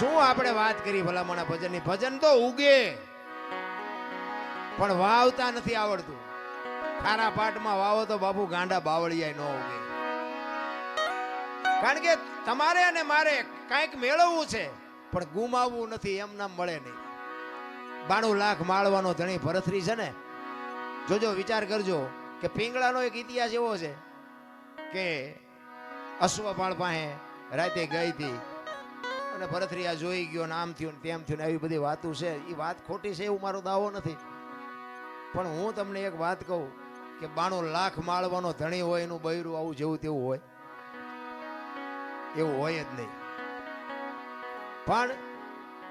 શું આપણે વાત કરી ભલામણા ભજનની? ભજન તો ઉગે, પણ વાવતા નથી આવડતું. ખારા પાટમાં વાવો તો બાપુ ગાંડા બાવળિયા ન ઉગે. કારણ કે તમારે અને મારે કાંઈક મેળવવું છે, પણ ગુમાવવું નથી, એમ નામ મળે નહીં. બાણું લાખ માળવાનો ધણી ભરથરી છે ને, જોજો, વિચાર કરજો કે પિંગળાનો એક ઇતિહાસ એવો છે કે અશ્વપાળ પાસે રાતે ગઈ હતી અને ભરથરિયા જોઈ ગયો ને આમ થયું તેમ થયું ને આવી બધી વાતો છે. એ વાત ખોટી છે એવું મારો દાવો નથી. પણ હું તમને એક વાત કહું કે બાણું લાખ માળવાનો ધણી હોય એનું બૈરું આવું જેવું તેવું હોય. એવું હોય જ નહીં. પણ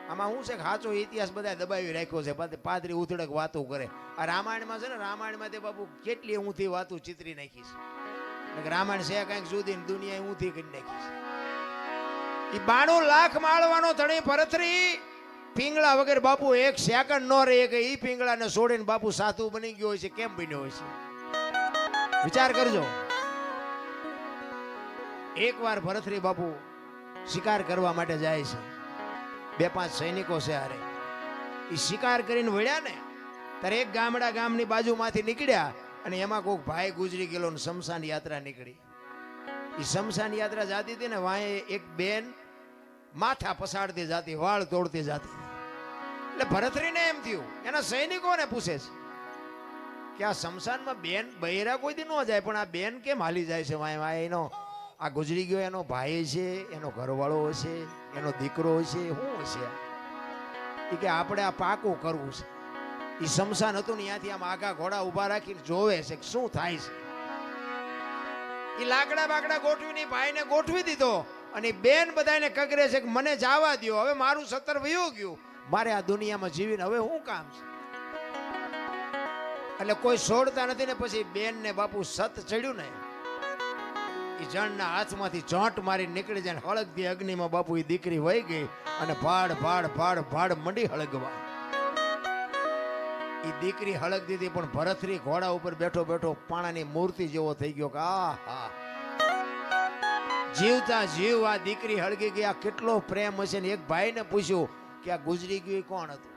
આમાં શું છે કે સાચો ઇતિહાસ બધા દબાવી રાખ્યો છે. પાદરી ઉથડક વાતો કરે. આ રામાયણમાં છે ને, રામાયણમાં તે બાપુ કેટલી ઊંધી વાતો ચિતરી નાખી છે. રામાયણ છે કંઈક જુદી દુનિયાએ દુનિયા ઊંધી કરી નાખી છે. ઈ બાણું લાખ માળવાનો ધણી ભરતરી, પિંગળા વગર બાપુ એક સેકન્ડ નો રહે કે ઈ પિંગળાને છોડીને બાપુ સાધુ બની ગયો હોય છે, કેમ બન્યો હોય છે? વિચાર કરજો. એકવાર ભરતરી બાપુ શિકાર કરવા માટે જાય છે. બે પાંચ સૈનિકો છે હારે. એ શિકાર કરીને વળ્યા ને, ત્યારે એક ગામડા ગામની બાજુમાંથી નીકળ્યા અને એમાં કોઈક ભાઈ ગુજરી ગયેલો શમશાન યાત્રા નીકળી. એ શમશાન યાત્રા જાતી હતી ને વાંહે એક બેન માથા પસાડતી જાતી, વાળ તોડતી જાતી. એટલે ભરતરીને એમ થયું, એના સૈનિકોને પૂછે છે કે આ શમશાનમાં બેન બૈરા કોઈ ન જાય, પણ આ બેન કેમ હાલી જાય છે? વાય વાય, એનો આ ગુજરી ગયો, એનો ભાઈ છે, એનો ઘરવાળો હશે એનો દીકરો હશે શું હશે એ કે આપણે આ પાકું કરવું છે. એ શમશાન હતું ને ત્યાંથી આમ આગા ઘોડા ઊભા રાખીને જોવે છે કે શું થાય છે. એ લાકડા બાકડા ગોઠવીને ભાઈને ગોઠવી દીધો. અને બેન બધાને કગરે છે કે મને જવા દ્યો, હવે મારું સતર વયું ગયું. મારે આ દુનિયામાં જીવીને હવે શું કામ છે? એટલે કોઈ છોડતા નથી ને પછી બેન ને બાપુ સત ચડ્યું ને એ જણના હાથમાંથી ચોંટ મારી નીકળી જાય હળગતી અગ્નિમાં બાપુ એ દીકરી વહી ગઈ અને ભાડ ભાડ ભાડ ભાડ મંડી હળગવા. એ દીકરી હળગતી હતી પણ ભરતરી ઘોડા ઉપર બેઠો બેઠો પાણાની મૂર્તિ જેવો થઈ ગયો કે આ હા જીવતા જીવ, આ દીકરી હળગી આ કેટલો પ્રેમ હશે ને? એક ભાઈને પૂછ્યું કે આ ગુજરી ગયું કોણ હતું?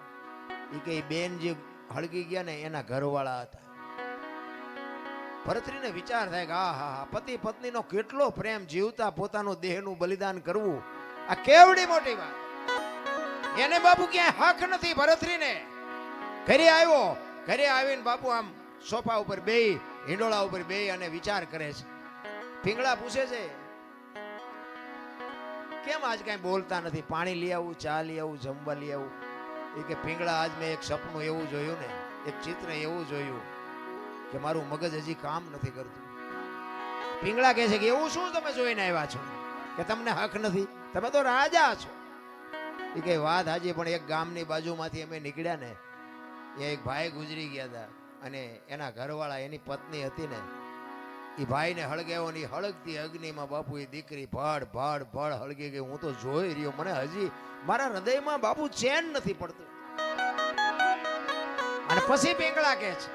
એ કે બેન જે હળગી ગયા ને, એના ઘરવાળા હતા. ભરતરીને વિચાર થાય કે આ હા હા પતિ પત્નીનો કેટલો પ્રેમ જીવતા પોતાનું દેહનું બલિદાન કરવું. આ કેવડી મોટી વાત. એને બાપુ ક્યાંય હક નથી ભરતરીને. ઘરે આવ્યો, ઘરે આવીને બાપુ આમ સોફા ઉપર બે હિંડોળા ઉપર બેહી અને વિચાર કરે છે. પીંગળા પૂછે છે કેમ આજ કાંઈ બોલતા નથી? પાણી લઈ આવું, ચા લઈ આવું, જમવા લઈ આવું. એ કે પીંગળા આજ મેં એક સપનું એવું જોયું ને, એક ચિત્ર એવું જોયું કે મારું મગજ હજી કામ નથી કરતું. પીંગળા કહે છે કે, એવું શું તમે જોઈને આવ્યા છો? કે તમને હક નથી? તમે તો રાજા છો. એ કે, વાત હાજી, પણ એક ગામની બાજુમાંથી અમે નીકળ્યા ને એ એક ભાઈ ગુજરી ગયા હતા અને એના ઘરવાળા એની પત્ની હતી ને એ ભાઈને હળગાવ્યો ને હળગતી અગ્નિમાં બાપુ એ દીકરી ભાડ ભાડ ભાડ હળગી ગઈ હું તો જોઈ રહ્યો, મને હજી મારા હૃદયમાં બાપુ ચેન નથી પડતું. અને પછી પિંગળા કે છે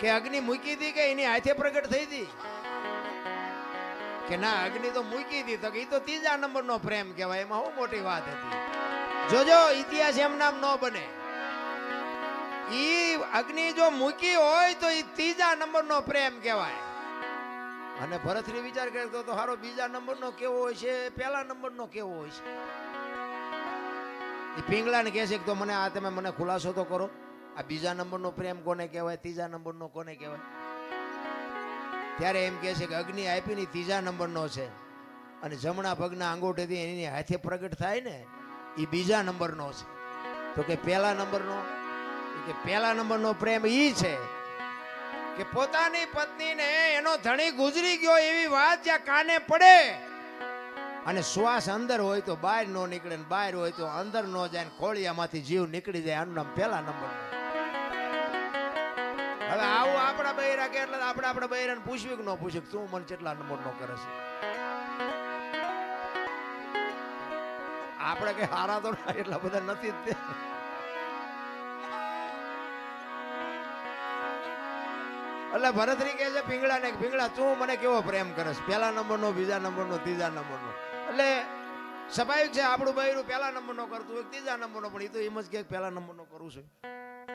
કે અગ્નિ મૂકી હતી કે એની હાથે પ્રગટ થઈ હતી કે ના, અગ્નિ તો મૂકી હતી તો એ તો ત્રીજા નંબરનો પ્રેમ કહેવાય, એમાં હું મોટી વાત હતી? જોજો, ઇતિહાસ એમ નામ ન બને. ઈ અગ્નિ જો મૂકી હોય તો એ ત્રીજા નંબરનો પ્રેમ કહેવાય. અને ભરતરી વિચાર કરે તો હારો બીજા નંબરનો કેવો હોય છે? પહેલા નંબરનો કેવો હોય છે? એ પિંગલાને કહે છે કે તો મને આ તમે મને ખુલાસો તો કરો. આ બીજા નંબરનો પ્રેમ કોને કહેવાય? ત્રીજા નંબરનો કોને કહેવાય? ત્યારે એમ કહે છે કે અગ્નિ આપી ની ત્રીજા નંબરનો છે. અને જમણા પગના અંગૂઠેથી એની હાથે પ્રગટ થાય ને એ બીજા નંબરનો છે. તો કે પહેલા નંબરનો કે પહેલા નંબરનો પ્રેમ ઈ છે કે પોતાની પત્નીને એનો ધણી ગુજરી ગયો એવી વાત જ્યાં કાને પડે. અને શ્વાસ અંદર હોય તો બહાર નો નીકળે ને બહાર હોય તો અંદર નો જાય ને ખોળિયામાંથી જીવ નીકળી જાય આનું પહેલા નંબર. હવે આવું આપણા બૈરા કે એટલે આપણે આપણા બૈરાને પૂછ્યું કે ન પૂછ્યું તું મને કેટલા નંબર નો કરે છે? આપણે કઈ હારા તો એટલા બધા નથી જ એટલે ભરતરી કહે છે પીંગળા ને પીંગળા તું મને કેવો પ્રેમ કરસ પહેલા નંબરનો, બીજા નંબરનો, ત્રીજા નંબરનો. એટલે સ્વાભાવિક છે, આપણું બૈરું પહેલા નંબરનો કરતું હોય ત્રીજા નંબરનો, પણ એ તો એમ જ કે પહેલા નંબરનો કરું છું.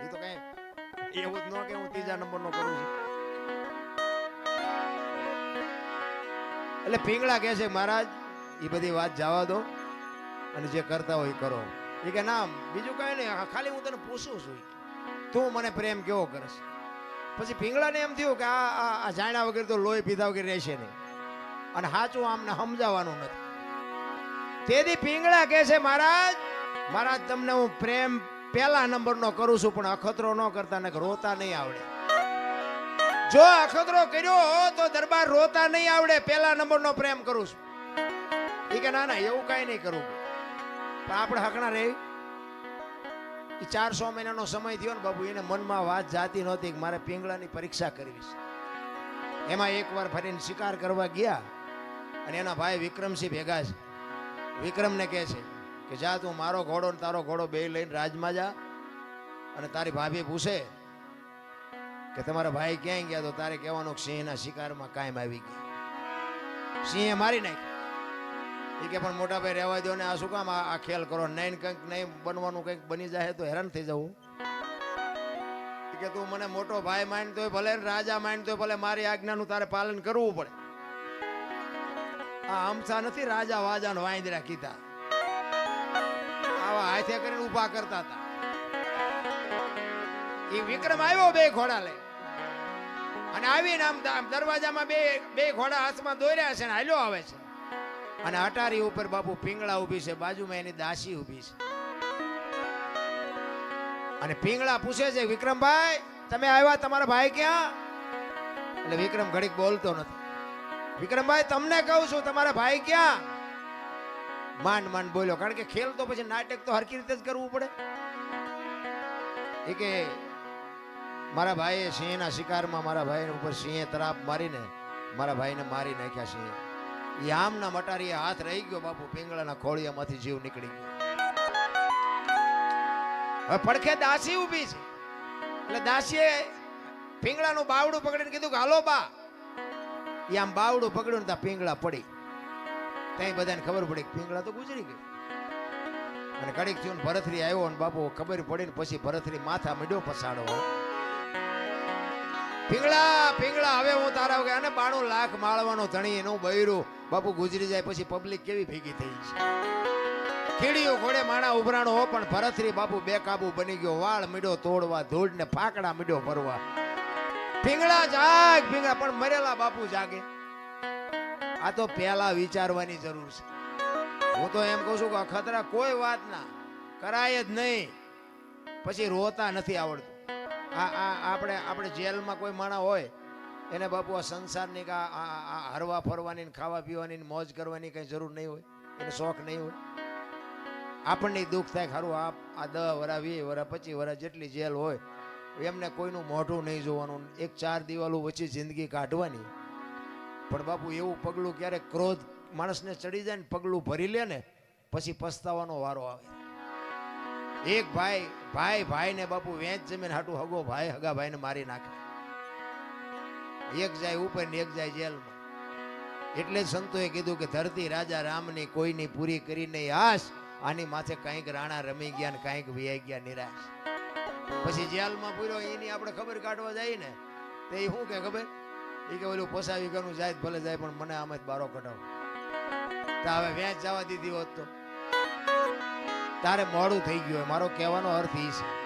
એ તો કઈ એવું જ ન કે હું ત્રીજા નંબરનો કરું છું. એટલે પીંગળા કહે છે, મહારાજ એ બધી વાત જવા દો અને જે કરતા હોય કરો. એ કે, ના, બીજું કઈ નહીં, ખાલી હું તને પૂછું છું. તું મને પ્રેમ કેવો કરશ પછી પીંગળાને એમ થયું કે આ જાણ્યા વગર તો લોહી પીધા વગર રહેશે નહીં. અને સાચું આમને સમજાવવાનું નથી. તેથી પીંગળા કહે છે, મહારાજ મહારાજ, તમને હું પ્રેમ પહેલા નંબરનો કરું છું, પણ અખતરો ન કરતા ને રોતા નહીં આવડે. જો અખતરો કર્યો તો દરબાર રોતા નહીં આવડે, પહેલા નંબરનો પ્રેમ કરું છું. એ કે, ના ના, એવું કાંઈ નહીં કરવું પણ આપણે હકણા રહી? એ ચારસો મહિનાનો સમય થયો ને બાબુ એને મનમાં વાત જાતી નહોતી કે મારે પીંગળાની પરીક્ષા કરવી છે. એમાં એકવાર ફરીને શિકાર કરવા ગયા અને એના ભાઈ વિક્રમસિંહ ભેગા છે. વિક્રમને કહે છે કે, જા તું મારો ઘોડો ને તારો ઘોડો બે લઈને રાજમાં જા અને તારી ભાભી પૂછે કે, તમારા ભાઈ ક્યાંય ગયા તો તારે કહેવાનું સિંહના શિકારમાં કાયમ આવી ગયા. સિંહે મારી નાખી એ કે પણ મોટા ભાઈ રહેવા દો ને આ શું કામ આ ખેલ કરો. નહીં કંઈક નહીં બનવાનું કંઈક બની જાય તો હેરાન થઈ જવું કે તું મને મોટો ભાઈ માન તો ભલે રાજા માન તો ભલે મારી આજ્ઞાનું તારે પાલન કરવું પડે. આ હમસા નથી, રાજા વાજા વાંદરા કીધા. આવા હાથે કરીને ઊભા કરતા હતા. એ વિક્રમ આવ્યો બે ઘોડા લઈ અને આવીને આમ દરવાજામાં બે બે ઘોડા હાથમાં દોર્યા છે ને હાલ્યો આવે છે. અને અટારી ઉપર બાપુ પિંગળા ઊભી છે, બાજુમાં એની દાસી ઊભી છે. અને પિંગળા પૂછે છે, વિક્રમભાઈ, તમે આવ્યા? તમારા ભાઈ ક્યાં? એટલે વિક્રમ ઘડીક બોલતો નથી. વિક્રમભાઈ, તમને કહું છું, તમારા ભાઈ ક્યાં? માંડ માંડ બોલ્યો, કારણ કે ખેલ તો પછી નાટક તો હરકી રીતે જ કરવું પડે. એ કે, મારા ભાઈએ સિંહના શિકારમાં મારા ભાઈ ઉપર સિંહે તરાપ મારીને, મારા ભાઈને મારી નાખ્યા સિંહે. એ આમના મટારીએ હાથ રહી ગયો બાપુ, પિંગળાના ખોળિયામાંથી જીવ નીકળી ગયો. હવે પડખે દાસી ઊભી છે. એટલે દાસીએ પિંગળાનું બાવડું પકડીને કીધું કે, હાલો બા. એ આમ બાવડું પકડ્યું ને ત્યાં પિંગળા પડી. ત્યાં બધાને ખબર પડી કે પિંગળા તો ગુજરી ગઈ. અને કડીક થયું ને ભરથરી આવ્યો ને બાપુ, ખબર પડી ને પછી ભરથરી માથા મીડ્યો પસાડો પિંગળા, પીંગળા, હવે હું તારા વગર અને બાણું લાખ માળવાનો ધણી એનું બૈરું. બાપુ ગુજરી જાય પછી પબ્લિક કેવી ભેગી થઈ છે? કીડીઓ ઘોડે માણા ઉભરાણો હો, પણ ભરતરી બાપુ બેકાબુ બની ગયો. વાળ મીડ્યો તોડવા ધૂળ ને ફાકડા મીડ્યો ભરવા. પીંગળા જાગ, પીંગળા, પણ મરેલા બાપુ જાગે. આ તો પહેલા વિચારવાની જરૂર છે. હું તો એમ કહું છું કે અખતરા કોઈ વાત ના. કરાય જ નહીં. પછી રોતા નથી આવડતું. આ આ આપણે આપણે જેલમાં કોઈ માણા હોય, એને બાપુ આ સંસારની કા આ- હરવા ફરવાની ને ખાવા પીવાની મોજ કરવાની કઈ જરૂર નહીં હોય, એને શોખ નહીં હોય. આપણને દુઃખ થાય ખરું આ આ દસ વરા, વીસ વરા, પચીસ વરા જેટલી જેલ હોય, એમને કોઈનું મોઢું નહીં જોવાનું એક ચાર દિવાલો વચ્ચે જિંદગી કાઢવાની. પણ બાપુ એવું પગલું ક્યારેક ક્રોધ માણસને ચડી જાય ને પગલું ભરી લે ને, પછી પસ્તાવાનો વારો આવે. એક ભાઈ ભાઈ ભાઈ ને બાપુ વેચ જમીન હાટું હગો, ભાઈ હગા ભાઈને મારી નાખે. એક જાય ઉપર ને એક જાય જેલમાં. એટલે સંતોએ કીધું કે ધરતી રાજા રામની કોઈની પૂરી કરી નહીં, આશ. આની માથે કંઈક રાણા રમી ગયા ને કંઈક વ્યાઈ ગયા નિરાશ. પછી જેલમાં પૂર્યો, એની આપણે ખબર કાઢવા જાય ને, તો એ શું કે ખબર? એ કે ઓલું પોસાવી ગયું જાય ભલે જાય, પણ મને આમ જ બારો કઢાવો. તો હવે વેચ જવા દીધી હોત તો. તારે મોડું થઈ ગયું મારો કહેવાનો અર્થ એ છે.